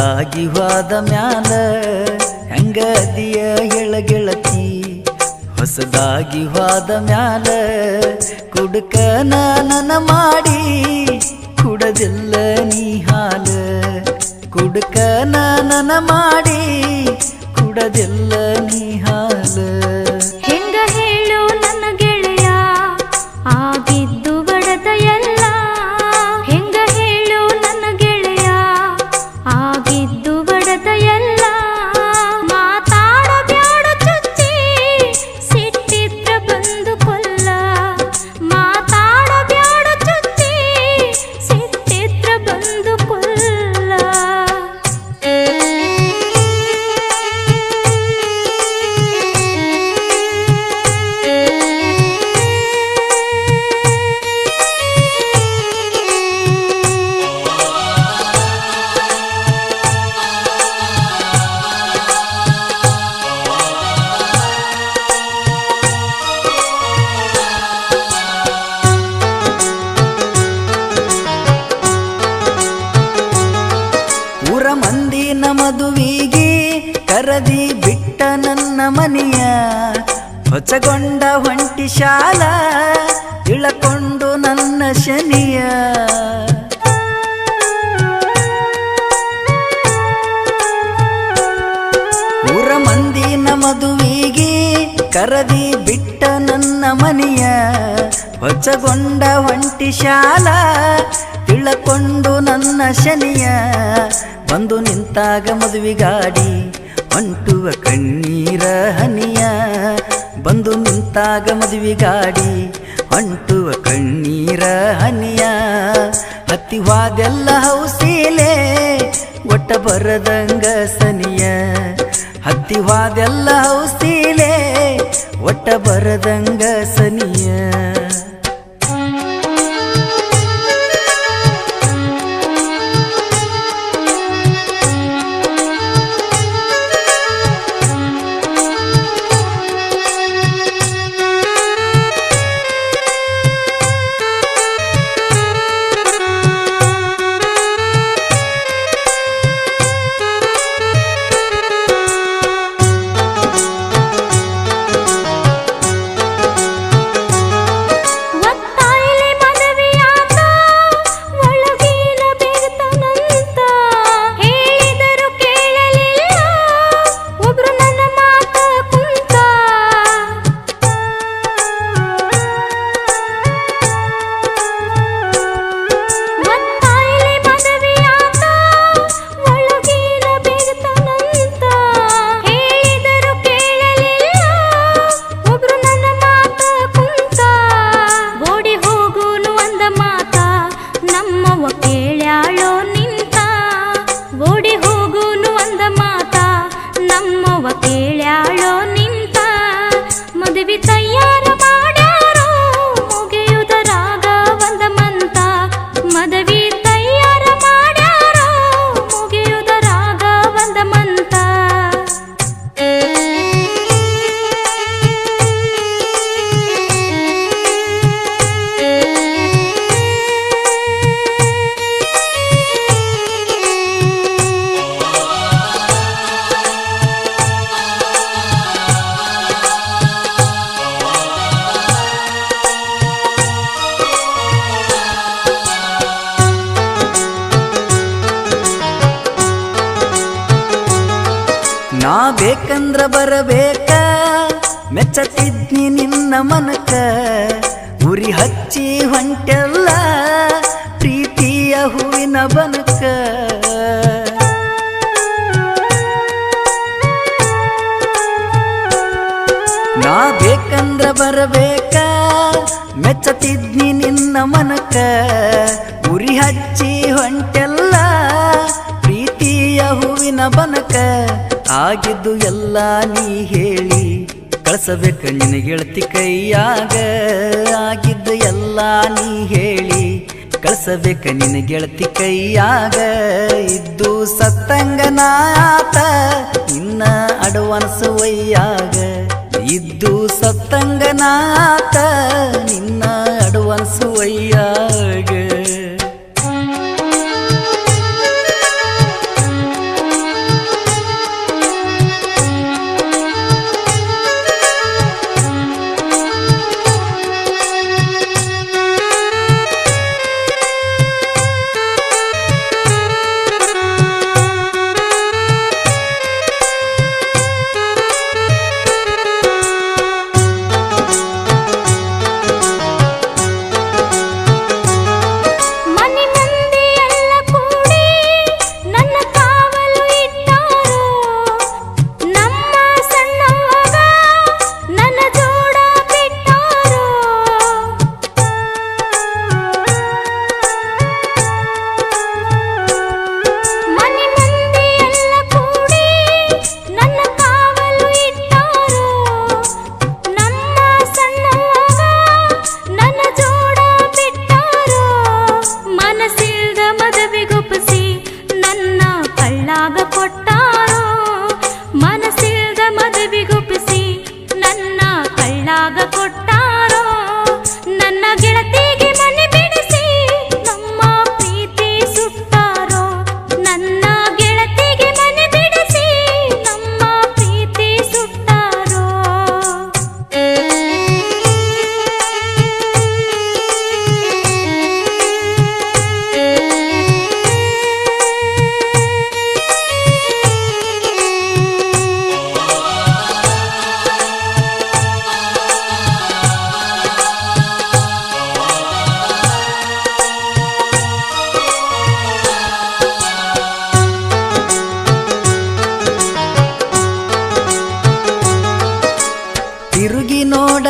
ಗೆಳತಿ ಹೋದ ಮ್ಯಾಲ ಹೆಂಗದಿಯ ಎಳಗೆಳತಿ? ಗೆಳತಿ ಹೊಸದಾಗಿ ಹೋದ ಮ್ಯಾಲ ಕುಡುಕ ನನ್ನ ಮಾಡಿ ಕುಡದಿಲ್ಲ ನೀ ಹಾಲ. ಕುಡುಕ ಮಾಡಿ ಕುಡದಿಲ್ಲ ಕರದಿ ಬಿಟ್ಟ ನನ್ನ ಮನೆಯ ಹೊಚಗೊಂಡ ಹೊಂಟಿ ಶಾಲ ಇಳಕೊಂಡು ನನ್ನ ಶನಿಯ. ಊರ ಮಂದಿನ ಮದುವಿಗೆ ಕರದಿ ಬಿಟ್ಟ ನನ್ನ ಮನೆಯ ಹೊಸಗೊಂಡ ಹೊಂಟಿ ಶಾಲ ತಿಳಕೊಂಡು ನನ್ನ ಶನಿಯ. ಬಂದು ನಿಂತಾಗ ಮದುವಿಗಾಡಿ ಹೊಂಟುವ ಕಣ್ಣೀರ ಹನಿಯ. ಬಂದು ನಿಂತಾಗ ಮದುವಿಗಾಡಿ ಅಂಟುವ ಕಣ್ಣೀರ ಹನಿಯ. ಹತ್ತಿವಾದೆಲ್ಲ ಹೌಸೀಲೆ, ಒಟ್ಟ ಬರದಂಗ ಸನಿಯ. ಹತ್ತಿವಾದೆಲ್ಲ ಹೌಸೀಲೆ, ಒಟ್ಟ ಬರದಂಗ ಸನಿಯ. વકેળ્યાળો ಬೇಕಂದ್ರ ಬರಬೇಕ? ಮೆಚ್ಚತಿದ್ನಿ ನಿನ್ನ ಮನಕ. ಉರಿ ಹಚ್ಚಿ ಹೊಂಟೆಲ್ಲ ಪ್ರೀತಿಯ ಹೂವಿನ ಬನಕ. ನಾ ಬೇಕಂದ್ರ ಬರಬೇಕ? ಆಗಿದ್ದು ಎಲ್ಲ ನೀ ಹೇಳಿ ಕಳ್ಸಬೇಕ ನಿನ ಗೆಳತಿ ಕೈಯಾಗ. ಆಗಿದ್ದು ಎಲ್ಲ ನೀ ಹೇಳಿ ಕಳ್ಸಬೇಕ ನಿನ ಗೆಳತಿ ಕೈಯಾಗ. ಇದ್ದು ಸತ್ತಂಗನಾತ ನಿನ್ನ ಅಡ್ವಾನ್ಸ್ ವಯ್ಯಾಗ ಇದ್ದು ಸತ್ತಂಗನಾತ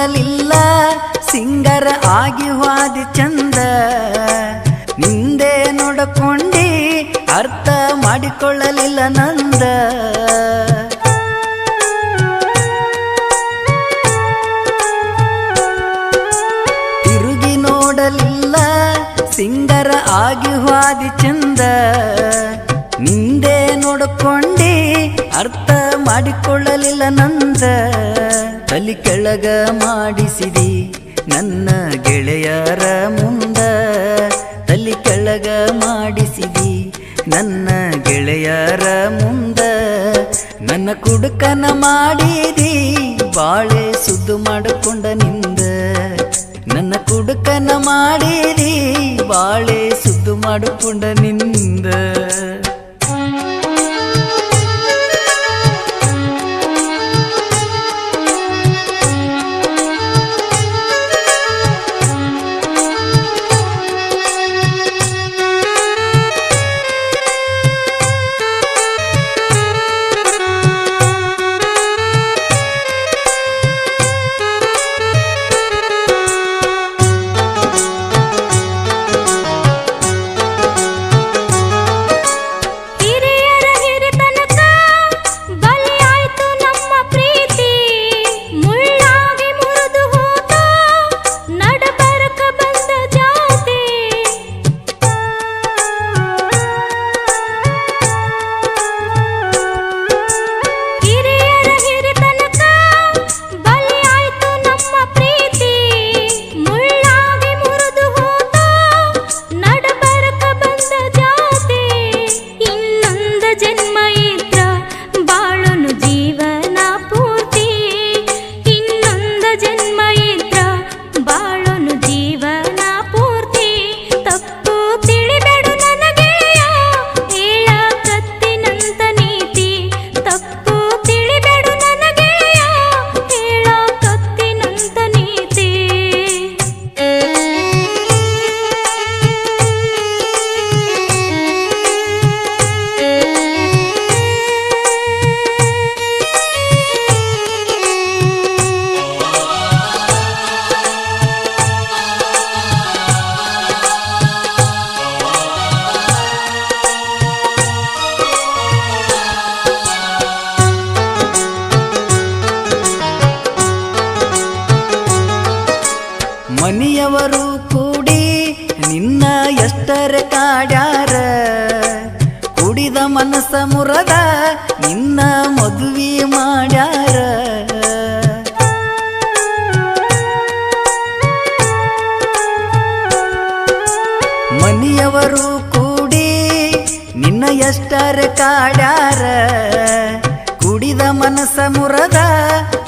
ನೋಡಲಿಲ್ಲ. ಸಿಂಗರ ಆಗಿ ಹಾದಿ ಚಂದ. ನಿಂದೆ ನೋಡಕೊಂಡಿ ಅರ್ಥ ಮಾಡಿಕೊಳ್ಳಲಿಲ್ಲ ನಂದ. ತಿರುಗಿ ನೋಡಲಿಲ್ಲ. ಸಿಂಗರ ಆಗಿ ಹಾದಿ ಚಂದ. ನಿಂದೆ ನೋಡಿಕೊಂಡಿ ಅರ್ಥ ಮಾಡಿಕೊಳ್ಳಲಿಲ್ಲ ನಂದ. ತಲಿ ಕೆಳಗ ಮಾಡಿಸಿದಿ ನನ್ನ ಗೆಳೆಯರ ಮುಂದ. ತಲಿ ಕೆಳಗ ಮಾಡಿಸಿದಿ ನನ್ನ ಗೆಳೆಯರ ಮುಂದ. ನನ್ನ ಕುಡುಕನ ಮಾಡಿದಿ, ಬಾಳೆ ಸುದ್ದು ಮಾಡಿಕೊಂಡ ನಿಂದ. ನನ್ನ ಕುಡುಕನ ಮಾಡಿದಿ, ಬಾಳೆ ಸುದ್ದು ಮಾಡಿಕೊಂಡ ನಿಂದ. ಮನಿಯವರು ಕೂಡಿ ನಿನ್ನ ಎಷ್ಟರ ಕಾಡ್ಯಾರ? ಕುಡಿದ ಮನಸ ಮುರದ ನಿನ್ನ ಮದುವೆ ಮಾಡ್ಯಾರ? ಮನೆಯವರು ಕೂಡಿ ನಿನ್ನ ಎಷ್ಟರ ಕಾಡ್ಯಾರ? ಕುಡಿದ ಮನಸ ಮುರದ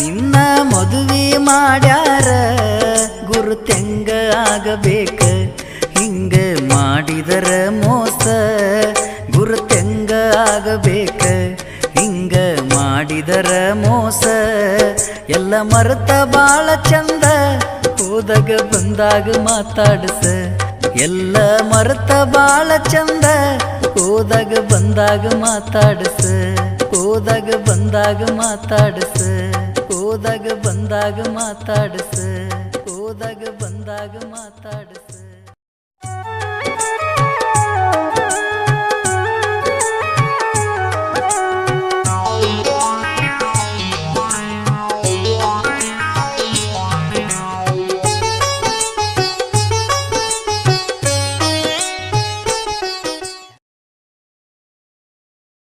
ನಿನ್ನ ಮದುವೆ ಮಾಡ್ಯಾರ? ಆಗಬೇಕ ಹಿಂಗ ಮಾಡಿದರ ಮೋಸ ಗುರು ತೆಂಗ ಆಗಬೇಕ ಹಿಂಗ ಮಾಡಿದರ ಮೋಸ ಎಲ್ಲ ಮರೆತ ಬಾಳ ಚಂದ ಹೋದಾಗ ಬಂದಾಗ ಮಾತಾಡಸ ಎಲ್ಲ ಮರೆತ ಬಾಳ ಚಂದ ಹೋದಾಗ ಬಂದಾಗ ಮಾತಾಡಸ ಹೋದಾಗ ಬಂದಾಗ ಮಾತಾಡಸ ಹೋದಾಗ ಬಂದಾಗ ಮಾತಾಡಸ ಹೋದಾಗ ಬಂದಾಗ ಮಾತಾಡಿಸ.